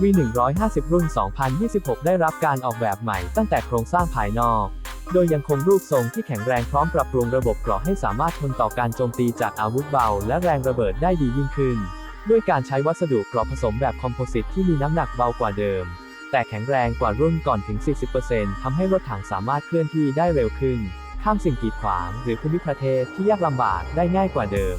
V150 รุ่น 2026 ได้รับการออกแบบใหม่ตั้งแต่โครงสร้างภายนอก โดยยังคงรูปทรงที่แข็งแรงพร้อมปรับปรุงระบบเกราะให้สามารถทนต่อการโจมตีจากอาวุธเบา และแรงระเบิดได้ดียิ่งขึ้น ด้วยการใช้วัสดุเกราะผสมแบบคอมโพสิตที่มีน้ำหนักเบากว่าเดิม แต่แข็งแรงกว่ารุ่นก่อนถึง 40%ทำให้รถถังสามารถเคลื่อนที่ได้เร็วขึ้น ข้ามสิ่งกีดขวาง หรือภูมิประเทศที่ยากลำบากได้ง่ายกว่าเดิม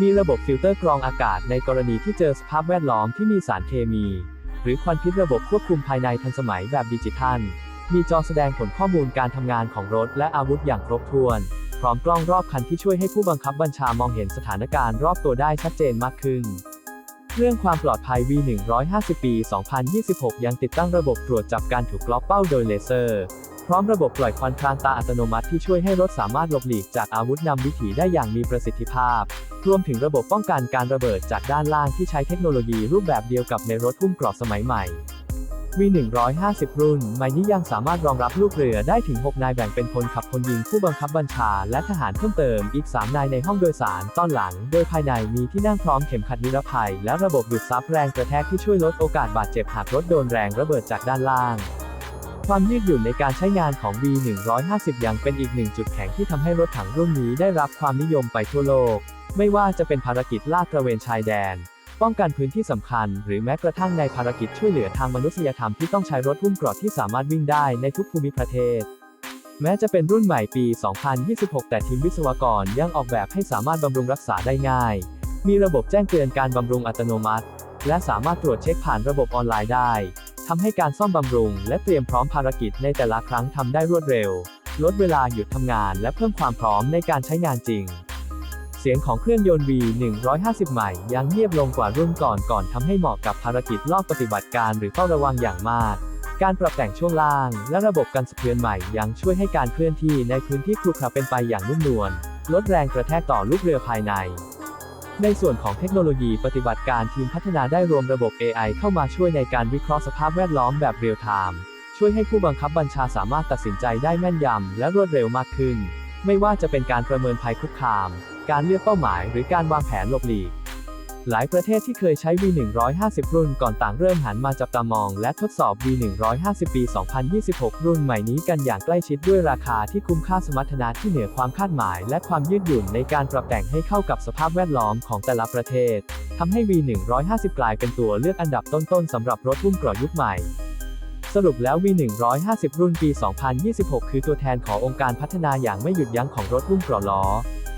มีระบบฟิลเตอร์กรองอากาศในกรณีที่เจอสภาพแวดล้อมที่มีสารเคมี หรือควันพิษระบบควบคุมภายในทันสมัยแบบดิจิทัล มีจอแสดงผลข้อมูลการทำงานของรถและอาวุธอย่างครบถ้วน พร้อมกล้องรอบคันที่ช่วยให้ผู้บังคับบัญชามองเห็นสถานการณ์รอบตัวได้ชัดเจนมากขึ้นเรื่องความปลอดภัย V150 ปี 2026 ยังติดตั้งระบบตรวจจับการถูกล็อกเป้าโดยเลเซอร์ พร้อมระบบปล่อยควันคลางตาอัตโนมัติที่ช่วยให้รถสามารถหลบหลีกจากอาวุธนำวิถีได้อย่างมีประสิทธิภาพ รวมถึงระบบป้องกันการระเบิดจากด้านล่างที่ใช้เทคโนโลยีรูปแบบเดียวกับในรถหุ้มเกราะสมัยใหม่ V150 รุ่นใหม่นี้ยังสามารถรองรับลูกเรือได้ถึง 6 นายแบ่งเป็นพลขับพลยิงผู้บังคับบัญชา และทหารเพิ่มเติมอีก 3 นายในห้องโดยสารต้อนหลัง โดยภายในมีที่นั่งพร้อมเข็มขัดนิรภัย และระบบดูดซับแรงกระแทกที่ช่วยลดโอกาสบาดเจ็บหากรถโดนแรงระเบิดจากด้านล่าง ความยืดหยุ่นในการใช้งานของ V150 ยังเป็นอีกหนึ่งจุดแข็งที่ทำให้รถถังรุ่นนี้ได้รับความนิยมไปทั่วโลก ไม่ว่าจะเป็นภารกิจลาดตระเวนชายแดน ป้องกันพื้นที่สำคัญ หรือแม้กระทั่งในภารกิจช่วยเหลือทางมนุษยธรรมที่ต้องใช้รถหุ้มเกราะที่สามารถวิ่งได้ในทุกภูมิประเทศ แม้จะเป็นรุ่นใหม่ปี 2026 แต่ทีมวิศวกรยังออกแบบให้สามารถบำรุงรักษาได้ง่าย มีระบบแจ้งเตือนการบำรุงอัตโนมัติ และสามารถตรวจเช็คผ่านระบบออนไลน์ได้ ทำให้การซ่อมบำรุง และเตรียมพร้อมภารกิจในแต่ละครั้งทำได้รวดเร็ว ลดเวลาหยุดทำงานและเพิ่มความพร้อมในการใช้งานจริง เสียงของเครื่องยนต์ V150 ใหม่ยังเงียบลงกว่ารุ่นก่อนก่อนทำให้เหมาะกับภารกิจลอบปฏิบัติการหรือเฝ้าระวังอย่างมากการปรับแต่งช่วงล่าง และระบบกันสะเทือนใหม่ยังช่วยให้การเคลื่อนที่ในพื้นที่ครุขระเป็นไปอย่างนุ่มนวลลดแรงกระแทกต่อลูกเรือภายใน ในส่วนของเทคโนโลยีปฏิบัติการทีมพัฒนาได้รวมระบบ AI เข้ามาช่วยในการวิเคราะห์สภาพแวดล้อมแบบเรียลไทม์ช่วยให้ผู้บังคับบัญชาสามารถตัดสินใจได้แม่นยำและรวดเร็วมากขึ้น ไม่ว่าจะเป็นการประเมินภัยคุกคาม การเลือกเป้าหมาย หรือการวางแผนหลบหลีก หลายประเทศที่เคยใช้ V150 รุ่นก่อนต่างเริ่มหันมาจับตามอง และทดสอบ V150 ปี 2026 รุ่นใหม่นี้กันอย่างใกล้ชิดด้วยราคาที่คุ้มค่าสมรรถนะที่เหนือความคาดหมาย และความยืดหยุ่นในการปรับแต่งให้เข้ากับสภาพแวดล้อมของแต่ละประเทศทำให้ V150 กลายเป็นตัวเลือกอันดับต้นๆสำหรับรถหุ้มเกราะยุคใหม่สรุปแล้ว V150 รุ่นปี 2026 คือตัวแทนขององค์การพัฒนาอย่างไม่หยุดยั้งของรถหุ้มเกราะล้อ